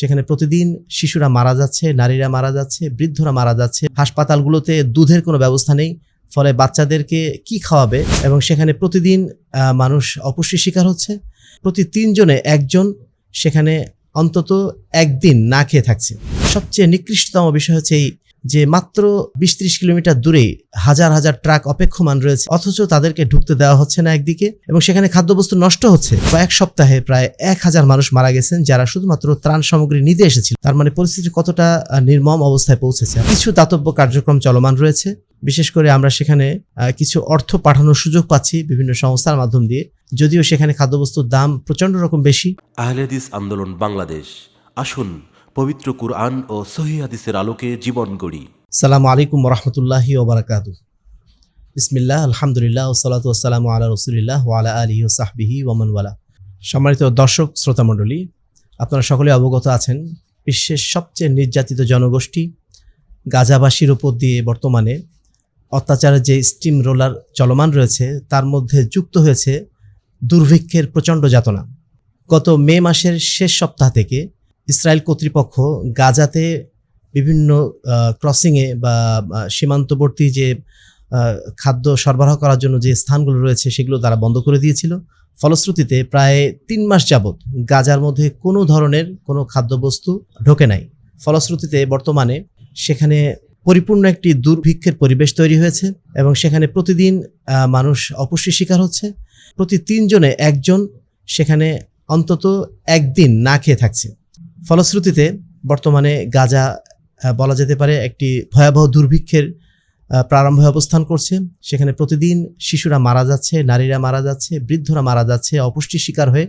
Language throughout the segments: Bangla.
সেখানে প্রতিদিন শিশুরা মারা যাচ্ছে, নারীরা মারা যাচ্ছে, বৃদ্ধরা মারা যাচ্ছে। হাসপাতালগুলোতে দুধের কোনো ব্যবস্থা নেই, ফলে বাচ্চাদেরকে কি খাওয়াবে? এবং সেখানে প্রতিদিন মানুষ অপুষ্টির শিকার হচ্ছে। প্রতি তিনজনে একজন সেখানে অন্তত একদিন না খেয়ে থাকছে। সবচেয়ে নিকৃষ্টতম বিষয় হচ্ছে এই যে মাত্র বিশ ত্রিশ কিলোমিটার দূরে হাজার হাজার ট্রাক অপেক্ষমান রয়েছে, অথচ তাদেরকে ঢুকতে দেওয়া হচ্ছে না একদিকে এবং সেখানে খাদ্যবস্তু নষ্ট হচ্ছে। কয়েক সপ্তাহে প্রায় এক হাজার মানুষ মারা গেছেন যারা শুধুমাত্র ত্রাণ সামগ্রী নিতে এসেছিল। তার মানে পরিস্থিতি কতটা নির্মম অবস্থায় পৌঁছেছে। কিছু দাতব্য কার্যক্রম চলমান রয়েছে। বিশেষ করে আমরা সেখানে কিছু অর্থ পাঠানোর সুযোগ পাচ্ছি বিভিন্ন সংস্থার মাধ্যম দিয়ে। যদিও সেখানে খাদ্যবস্তুর দাম প্রচণ্ড রকম বেশি। আহলেদিস আন্দোলন বাংলাদেশ। আসুন পবিত্র কুরআন ও সহি হাদিসের আলোকে জীবন গড়ি। সালামু আলাইকুম রহমতুল্লাহি ওবরাকাত বিসমিল্লাহ, আলহামদুলিল্লাহ ওসালাত ওসালাম আলা রসুলিল্লাহ ওয়ালা ও সাহবিহি ওয়ালা। সম্মানিত দর্শক, শ্রোতা মণ্ডলী, আপনারা সকলে অবগত আছেন, বিশ্বের সবচেয়ে নির্যাতিত জনগোষ্ঠী গাজাবাসীর উপর দিয়ে বর্তমানে অত্যাচারের যে স্টিম রোলার চলমান রয়েছে, তার মধ্যে যুক্ত হয়েছে দুর্ভিক্ষের প্রচণ্ড যাতনা। গত মে মাসের শেষ সপ্তাহ থেকে ইসরায়েল কর্তৃপক্ষ গাজাতে বিভিন্ন ক্রসিংয়ে বা সীমান্তবর্তী যে খাদ্য সরবরাহ করার জন্য যে স্থানগুলো রয়েছে সেগুলো তারা বন্ধ করে দিয়েছিল। ফলশ্রুতিতে প্রায় তিন মাস যাবৎ গাজার মধ্যে কোনো ধরনের কোনো খাদ্যবস্তু ঢোকে নাই। ফলশ্রুতিতে বর্তমানে সেখানে পরিপূর্ণ একটি দুর্ভিক্ষের পরিবেশ তৈরি হয়েছে এবং সেখানে প্রতিদিন মানুষ অপুষ্টির শিকার হচ্ছে। প্রতি তিনজনে একজন সেখানে অন্তত একদিন না খেয়ে থাকছে। ফলশ্রুতিতে বর্তমানে গাজা বলা যেতে পারে একটি ভয়াবহ দুর্ভিক্ষের প্রারম্ভে অবস্থান করছে। সেখানে প্রতিদিন শিশুরা মারা যাচ্ছে, নারীরা মারা যাচ্ছে, বৃদ্ধরা মারা যাচ্ছে, অপুষ্টির শিকার হয়ে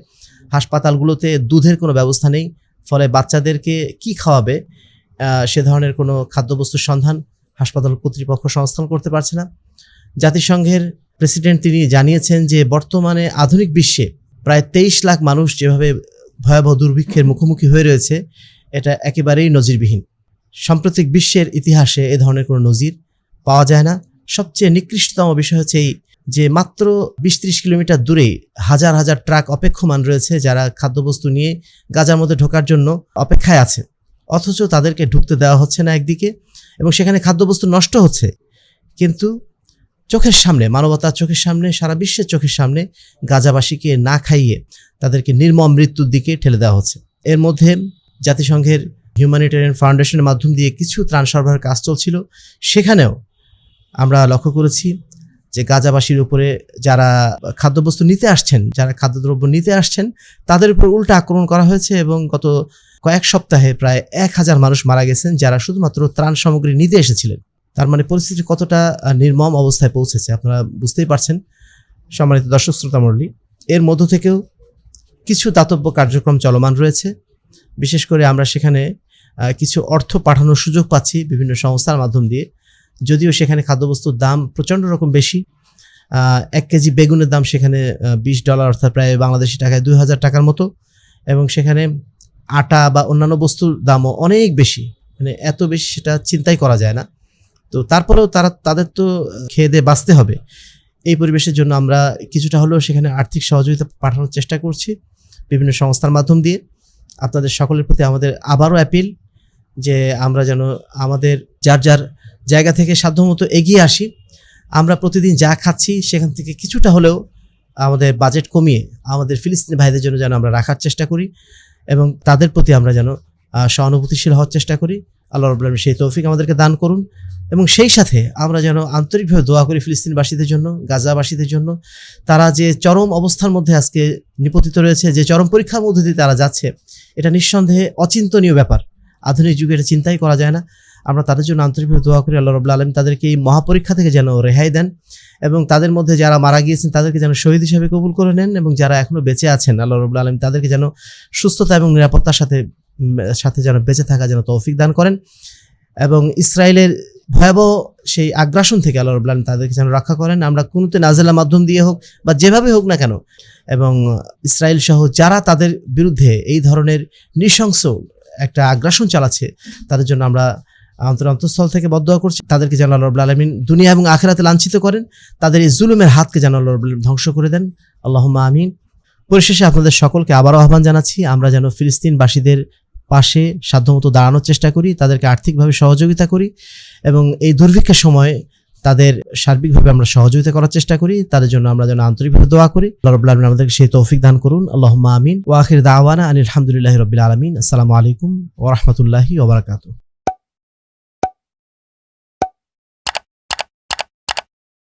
হাসপাতালগুলোতে দুধের কোনো ব্যবস্থা নেই। ফলে বাচ্চাদেরকে কি খাওয়াবে সে ধরনের কোনো খাদ্যবস্তুর সন্ধান হাসপাতাল কর্তৃপক্ষ সংস্থান করতে পারছে না। জাতিসংঘের প্রেসিডেন্ট তিনি জানিয়েছেন যে বর্তমানে আধুনিক বিশ্বে প্রায় তেইশ লাখ মানুষ যেভাবে ভয়াবহ দুর্ভিক্ষের মুখোমুখি হয়ে রয়েছে, এটা একেবারেই নজিরবিহীন। সাম্প্রতিক বিশ্বের ইতিহাসে এ ধরনের কোনো নজির পাওয়া যায় না। সবচেয়ে নিকৃষ্টতম বিষয় হচ্ছে এই যে মাত্র বিশ ত্রিশ কিলোমিটার দূরেই হাজার হাজার ট্রাক অপেক্ষমান রয়েছে যারা খাদ্যবস্তু নিয়ে গাজার মধ্যে ঢোকার জন্য অপেক্ষায় আছে। অথচ তাদেরকে ঢুকতে দেওয়া হচ্ছে না একদিকে এবং সেখানে খাদ্যবস্তু নষ্ট হচ্ছে। কিন্তু চোখের সামনে, মানবতার চোখের সামনে, সারা বিশ্বের চোখের সামনে গাজাবাসীকে না খাইয়ে তাদেরকে নির্মম মৃত্যুর দিকে ঠেলে দেওয়া হচ্ছে। এর মধ্যে জাতিসংঘের হিউম্যানিটেরিয়ান ফাউন্ডেশনের মাধ্যম দিয়ে কিছু ত্রাণ সরবরাহের কাজ চলছিল। সেখানেও আমরা লক্ষ্য করেছি যে গাজাবাসীর উপরে যারা খাদ্যবস্তু নিতে আসছেন, যারা খাদ্যদ্রব্য নিতে আসছেন, তাদের উপর উল্টা আক্রমণ করা হয়েছে এবং গত কয়েক সপ্তাহে প্রায় এক হাজার মানুষ মারা গেছেন যারা শুধুমাত্র ত্রাণ সামগ্রী নিতে এসেছিলেন। তার মানে পরিস্থিতি কতটা নির্মম অবস্থায় পৌঁছেছে, আপনারা বুঝতেই পারছেন। সম্মানিত দর্শক শ্রোতা মণ্ডলী, এর মধ্য থেকেও কিছু দাতব্য কার্যক্রম চলমান রয়েছে। বিশেষ করে আমরা সেখানে কিছু অর্থ পাঠানোর সুযোগ পাচ্ছি বিভিন্ন সংস্থার মাধ্যম দিয়ে। যদিও সেখানে খাদ্যবস্তুর দাম প্রচণ্ড রকম বেশি এক কেজি বেগুনের দাম সেখানে বিশ ডলার অর্থাৎ প্রায় বাংলাদেশি টাকায় দুই হাজার টাকার মতো। এবং সেখানে আটা বা অন্যান্য বস্তুর দামও অনেক বেশি মানে এত বেশি সেটা চিন্তাই করা যায় না। তো তারপরেও তারা, তাদের তো খেয়ে দিয়ে বাঁচতে হবে। এই পরিবেশের জন্য আমরা কিছুটা হলেও সেখানে আর্থিক সহযোগিতা পাঠানোর চেষ্টা করছি বিভিন্ন সংস্থার মাধ্যম দিয়ে। আপনাদের সকলের প্রতি আমাদের আবারও অ্যাপিল যে আমরা যেন আমাদের যার যার জায়গা থেকে সাধ্যমতো এগিয়ে আসি। আমরা প্রতিদিন যা খাচ্ছি সেখান থেকে কিছুটা হলেও আমাদের বাজেট কমিয়ে আমাদের ফিলিস্তিনি ভাইদের জন্য যেন আমরা রাখার চেষ্টা করি এবং তাদের প্রতি আমরা যেন সহানুভূতিশীল হওয়ার চেষ্টা করি। আল্লাহ রবুল্লাহ সেই তৌফিক আমাদেরকে দান করুন এবং সেই সাথে আমরা যেন আন্তরিকভাবে দোয়া করি ফিলিস্তিনবাসীদের জন্য, গাজাবাসীদের জন্য। তারা যে চরম অবস্থার মধ্যে আজকে নিপতিত রয়েছে, যে চরম পরীক্ষার মধ্যে দিয়ে তারা যাচ্ছে, এটা নিঃসন্দেহে অচিন্তনীয় ব্যাপার। আধুনিক যুগে এটা চিন্তাই করা যায় না। আমরা তাদের জন্য আন্তরিকভাবে দোয়া করি, আল্লাহ রবুল্লা আলম তাদেরকে এই মহাপরীক্ষা থেকে যেন রেহাই দেন এবং তাদের মধ্যে যারা মারা গিয়েছেন তাদেরকে যেন শহীদ হিসাবে কবুল করে নেন এবং যারা এখনও বেঁচে আছেন, আল্লাহ রবুল্লা আলম তাদেরকে যেন সুস্থতা এবং নিরাপত্তার সাথে সাথে যেন বেঁচে থাকা যেন তৌফিক দান করেন এবং ইসরায়েলের ভয়াবহ সেই আগ্রাসন থেকে আল্লাহ রবুল্লা আলম তাদেরকে যেন রক্ষা করেন। আমরা কোনোতে নাজেলা মাধ্যম দিয়ে হোক বা যেভাবে হোক না কেন এবং ইসরায়েল সহ যারা তাদের বিরুদ্ধে এই ধরনের নৃশংস একটা আগ্রাসন চালাচ্ছে, তাদের জন্য আমরা অন্তর অন্তঃস্থল থেকে বদয়া করছি। তাদেরকে যেন আল্লাহ রবুল্লা আলমিন দুনিয়া এবং আখেরাতে লাঞ্ছিত করেন। তাদের এই জুলুমের হাতকে যেন আল্লাহ রবুল্লা ধ্বংস করে দেন। আল্লাহ আমিন। পরিশেষে আপনাদের সকলকে আবারও আহ্বান জানাচ্ছি, আমরা যেন ফিলিস্তিনবাসীদের পাশে সাধ্যমতো দাঁড়ানোর চেষ্টা করি, তাদেরকে আর্থিকভাবে সহযোগিতা করি এবং এই দুর্ভিক্ষের সময় তাদের সার্বিকভাবে আমরা সহযোগিতা করার চেষ্টা করি। তাদের জন্য আমরা যেন আন্তরিকভাবে দোয়া করি। আল্লাহ আলমিন আমাদেরকে সেই তৌফিক দান করুন। আল্লাহ আমিন। ওয়াখির দাওয়ানা আনিল আলহামদুলিল্লাহ রবিল আলমিন। আসসালামু আলাইকুম ওরহমতুল্লাহি ওবরাকাতু